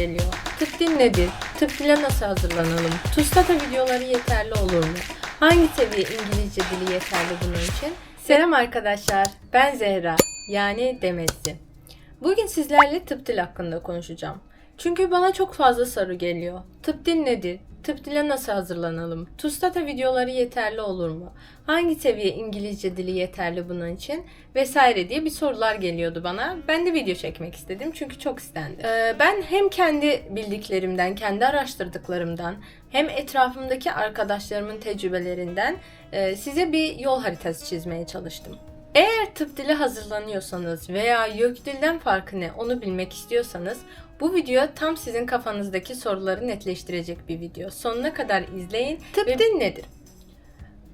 geliyor. Tıp dil nedir? Tıp dile nasıl hazırlanalım? TUSTATA videoları yeterli olur mu? Hangi seviye İngilizce dili yeterli bunun için? Selam arkadaşlar, ben Zehra, yani Demetzi. Bugün sizlerle tıp dil hakkında konuşacağım. Çünkü bana çok fazla soru geliyor. Tıp dil nedir? Dile nasıl hazırlanalım? TUSTATA videoları yeterli olur mu? Hangi seviye İngilizce dili yeterli bunun için? Vesaire diye bir sorular geliyordu bana. Ben de video çekmek istedim çünkü çok istendi. Ee, ben hem kendi bildiklerimden, kendi araştırdıklarımdan hem etrafımdaki arkadaşlarımın tecrübelerinden e, size bir yol haritası çizmeye çalıştım. Eğer tıp dili hazırlanıyorsanız veya YÖK dilden farkı ne onu bilmek istiyorsanız bu video tam sizin kafanızdaki soruları netleştirecek bir video. Sonuna kadar izleyin. Tıp dil nedir?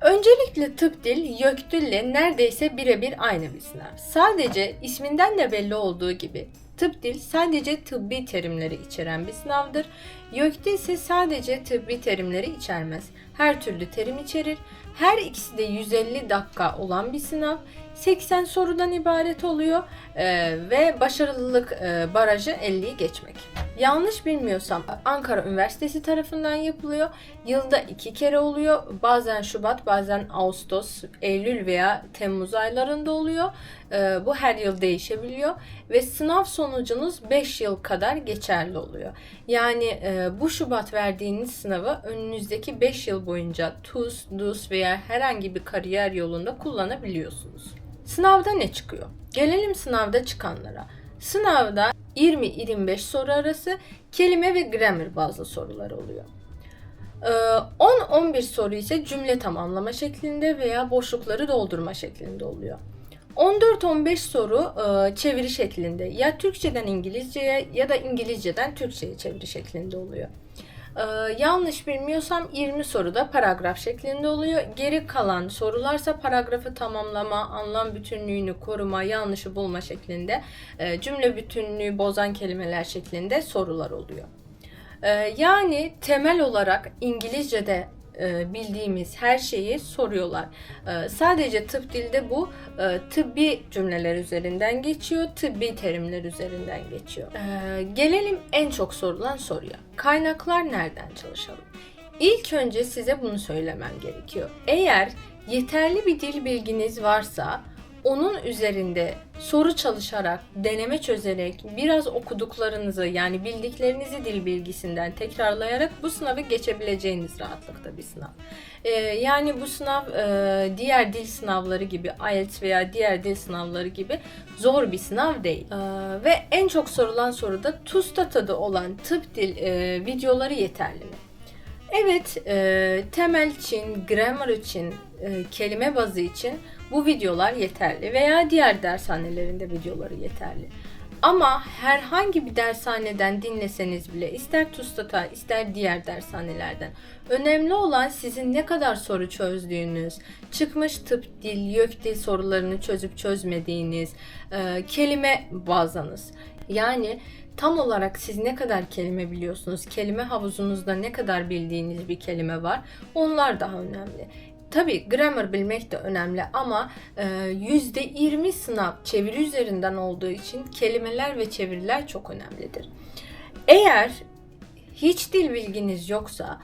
Öncelikle tıp dil YÖK dille neredeyse birebir aynı bir sınav. Sadece isminden de belli olduğu gibi tıp dil sadece tıbbi terimleri içeren bir sınavdır. YÖK dil ise sadece tıbbi terimleri içermez. Her türlü terim içerir. Her ikisi de 150 dakika olan bir sınav. 80 sorudan ibaret oluyor Ee, ve başarılılık e, barajı 50'yi geçmek. Yanlış bilmiyorsam Ankara Üniversitesi tarafından yapılıyor. Yılda iki kere oluyor. Bazen Şubat, bazen Ağustos, Eylül veya Temmuz aylarında oluyor. Ee, bu her yıl değişebiliyor ve sınav sonucunuz 5 yıl kadar geçerli oluyor. Yani e, bu Şubat verdiğiniz sınavı önünüzdeki 5 yıl boyunca TUS, DUS veya herhangi bir kariyer yolunda kullanabiliyorsunuz. Sınavda ne çıkıyor? Gelelim sınavda çıkanlara. Sınavda 20-25 soru arası kelime ve grammar bazlı sorular oluyor. Ee, 10-11 soru ise cümle tamamlama şeklinde veya boşlukları doldurma şeklinde oluyor. 14-15 soru e, çeviri şeklinde ya Türkçeden İngilizceye ya da İngilizceden Türkçeye çeviri şeklinde oluyor. Ee, yanlış bilmiyorsam 20 soru da paragraf şeklinde oluyor. Geri kalan sorularsa paragrafı tamamlama, anlam bütünlüğünü koruma, yanlışı bulma şeklinde, e, cümle bütünlüğü bozan kelimeler şeklinde sorular oluyor. Ee, yani temel olarak İngilizce'de bildiğimiz her şeyi soruyorlar. Ee, sadece tıp dilde bu e, tıbbi cümleler üzerinden geçiyor, tıbbi terimler üzerinden geçiyor. Gelelim en çok sorulan soruya. Kaynaklar nereden çalışalım? İlk önce size bunu söylemem gerekiyor. Eğer yeterli bir dil bilginiz varsa onun üzerinde soru çalışarak, deneme çözerek, biraz okuduklarınızı yani bildiklerinizi dil bilgisinden tekrarlayarak bu sınavı geçebileceğiniz rahatlıkta bir sınav. Ee, yani bu sınav e, diğer dil sınavları gibi, IELTS veya diğer dil sınavları gibi zor bir sınav değil. Ee, ve en çok sorulan soru da TUSTATA'da olan tıp dil e, videoları yeterli mi? Evet, e, temel için, grammar için, e, kelime bazı için bu videolar yeterli veya diğer dershanelerinde videoları yeterli. Ama herhangi bir dershaneden dinleseniz bile ister TUSTATA ister diğer dershanelerden önemli olan sizin ne kadar soru çözdüğünüz, çıkmış tıp dil, YÖK dil sorularını çözüp çözmediğiniz, e, kelime bazanız. Yani tam olarak siz ne kadar kelime biliyorsunuz, kelime havuzunuzda ne kadar bildiğiniz bir kelime var onlar daha önemli. Tabi grammar bilmek de önemli ama e, %20 sınav çeviri üzerinden olduğu için kelimeler ve çeviriler çok önemlidir. Eğer hiç dil bilginiz yoksa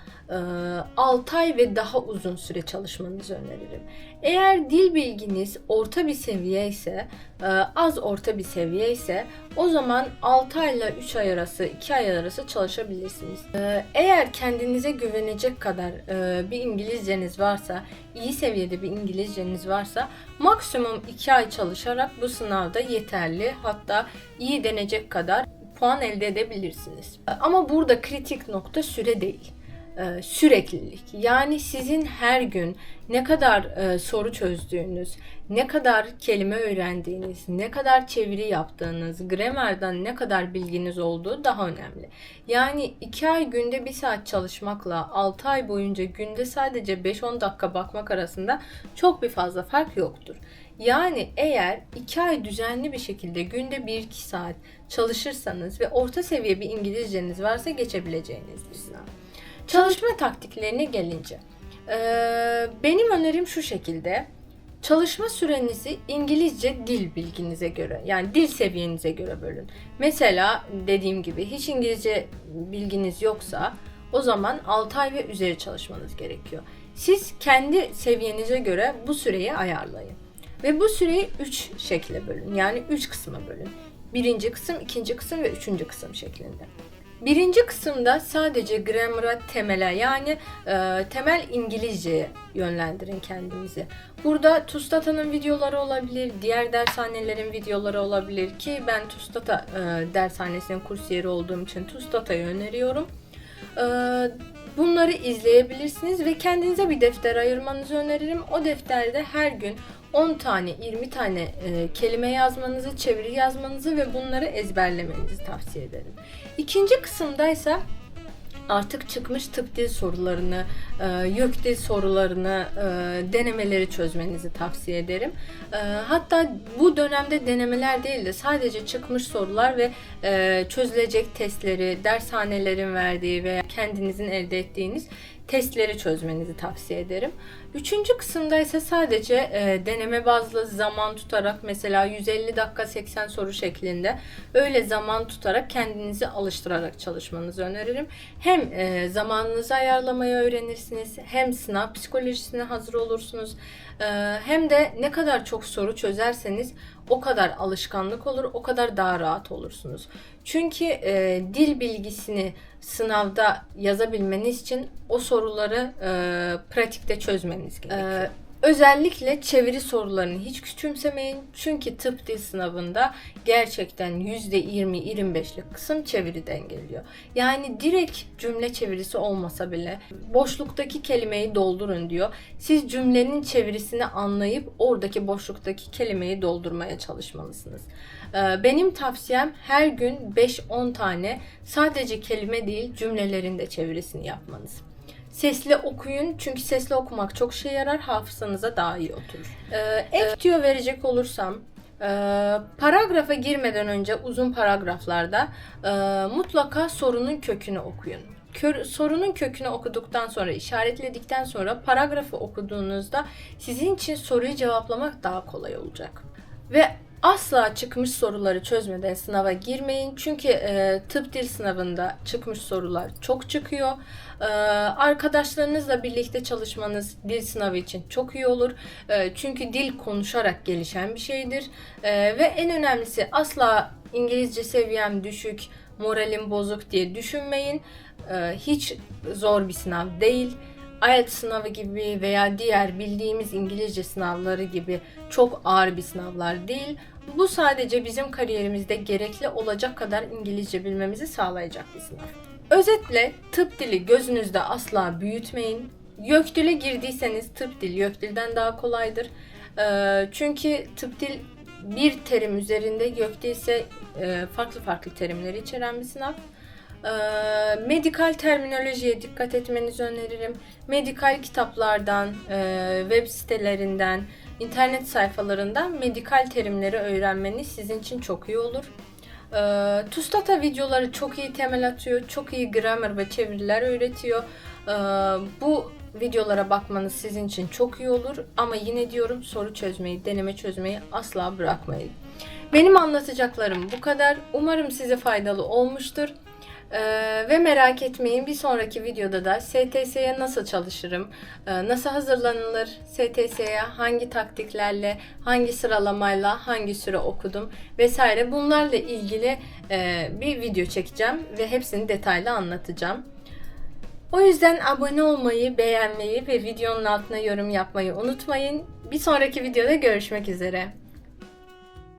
6 ay ve daha uzun süre çalışmanızı öneririm. Eğer dil bilginiz orta bir seviye ise, e, az orta bir seviye ise o zaman 6 ay ile 3 ay arası, 2 ay arası çalışabilirsiniz. E, eğer kendinize güvenecek kadar e, bir İngilizceniz varsa, iyi seviyede bir İngilizceniz varsa maksimum 2 ay çalışarak bu sınavda yeterli hatta iyi denecek kadar puan elde edebilirsiniz. Ama burada kritik nokta süre değil e, süreklilik. Yani sizin her gün ne kadar e, soru çözdüğünüz, ne kadar kelime öğrendiğiniz, ne kadar çeviri yaptığınız, gramerden ne kadar bilginiz olduğu daha önemli. Yani 2 ay günde 1 saat çalışmakla 6 ay boyunca günde sadece 5-10 dakika bakmak arasında çok bir fazla fark yoktur. Yani eğer 2 ay düzenli bir şekilde günde 1-2 saat çalışırsanız ve orta seviye bir İngilizceniz varsa geçebileceğiniz bir sınav. Çalışma taktiklerine gelince. benim önerim şu şekilde. Çalışma sürenizi İngilizce dil bilginize göre yani dil seviyenize göre bölün. Mesela dediğim gibi hiç İngilizce bilginiz yoksa o zaman 6 ay ve üzeri çalışmanız gerekiyor. Siz kendi seviyenize göre bu süreyi ayarlayın. Ve bu süreyi 3 şekle bölün. Yani 3 kısma bölün. Birinci kısım, ikinci kısım ve üçüncü kısım şeklinde. Birinci kısımda sadece grammar'a temele yani e, temel İngilizceye yönlendirin kendinizi. Burada Tustata'nın videoları olabilir, diğer dershanelerin videoları olabilir ki ben Tustata e, dershanesinin kursiyeri olduğum için Tustata'yı öneriyorum. E, bunları izleyebilirsiniz ve kendinize bir defter ayırmanızı öneririm. O defterde her gün 10 tane, 20 tane e, kelime yazmanızı, çeviri yazmanızı ve bunları ezberlemenizi tavsiye ederim. İkinci kısımdaysa artık çıkmış tıp dil sorularını, e, YÖK dil sorularını, e, denemeleri çözmenizi tavsiye ederim. E, hatta bu dönemde denemeler değil de sadece çıkmış sorular ve e, çözülecek testleri, dershanelerin verdiği veya kendinizin elde ettiğiniz testleri çözmenizi tavsiye ederim. Üçüncü kısımda ise sadece e, deneme bazlı zaman tutarak mesela 150 dakika 80 soru şeklinde öyle zaman tutarak kendinizi alıştırarak çalışmanızı öneririm. Hem e, zamanınızı ayarlamayı öğrenirsiniz hem sınav psikolojisine hazır olursunuz e, hem de ne kadar çok soru çözerseniz o kadar alışkanlık olur, o kadar daha rahat olursunuz. Çünkü e, dil bilgisini sınavda yazabilmeniz için o soruları e, pratikte çözmeniz gerekiyor. E, özellikle çeviri sorularını hiç küçümsemeyin. Çünkü tıp dil sınavında gerçekten %20-25'lik kısım çeviriden geliyor. Yani direkt cümle çevirisi olmasa bile boşluktaki kelimeyi doldurun diyor. Siz cümlenin çevirisini anlayıp oradaki boşluktaki kelimeyi doldurmaya çalışmalısınız. Ee, Benim tavsiyem her gün 5-10 tane sadece kelime değil cümlelerin de çevirisini yapmanız. Sesli okuyun çünkü sesli okumak çok şey yarar hafızanıza daha iyi oturur. Ee, ek tüyo verecek olursam e, paragrafa girmeden önce uzun paragraflarda e, mutlaka sorunun kökünü okuyun. Kör, sorunun kökünü okuduktan sonra, işaretledikten sonra paragrafı okuduğunuzda sizin için soruyu cevaplamak daha kolay olacak. Ve asla çıkmış soruları çözmeden sınava girmeyin. Çünkü e, tıp dil sınavında çıkmış sorular çok çıkıyor. E, arkadaşlarınızla birlikte çalışmanız dil sınavı için çok iyi olur. E, çünkü dil konuşarak gelişen bir şeydir. E, ve en önemlisi asla İngilizce seviyem düşük, moralim bozuk diye düşünmeyin. E, hiç zor bir sınav değil. IELTS sınavı gibi veya diğer bildiğimiz İngilizce sınavları gibi çok ağır bir sınavlar değil. Bu sadece bizim kariyerimizde gerekli olacak kadar İngilizce bilmemizi sağlayacak bir sınav. Özetle tıp dili gözünüzde asla büyütmeyin. YÖK dile girdiyseniz tıp dil YÖK dilden daha kolaydır. Ee, çünkü tıp dil bir terim üzerinde YÖK dil ise e, farklı farklı terimleri içeren bir sınav. Ee, medikal terminolojiye dikkat etmenizi öneririm. Medikal kitaplardan, e, web sitelerinden, internet sayfalarından medikal terimleri öğrenmeniz sizin için çok iyi olur. Ee, Tustata videoları çok iyi temel atıyor, çok iyi grammar ve çeviriler öğretiyor. Ee, bu videolara bakmanız sizin için çok iyi olur ama yine diyorum soru çözmeyi, deneme çözmeyi asla bırakmayın. Benim anlatacaklarım bu kadar. Umarım size faydalı olmuştur. Ee, ve merak etmeyin bir sonraki videoda da STS'ye nasıl çalışırım, e, nasıl hazırlanılır, STS'ye hangi taktiklerle, hangi sıralamayla, hangi süre okudum vesaire bunlarla ilgili e, bir video çekeceğim ve hepsini detaylı anlatacağım. O yüzden abone olmayı, beğenmeyi ve videonun altına yorum yapmayı unutmayın. Bir sonraki videoda görüşmek üzere.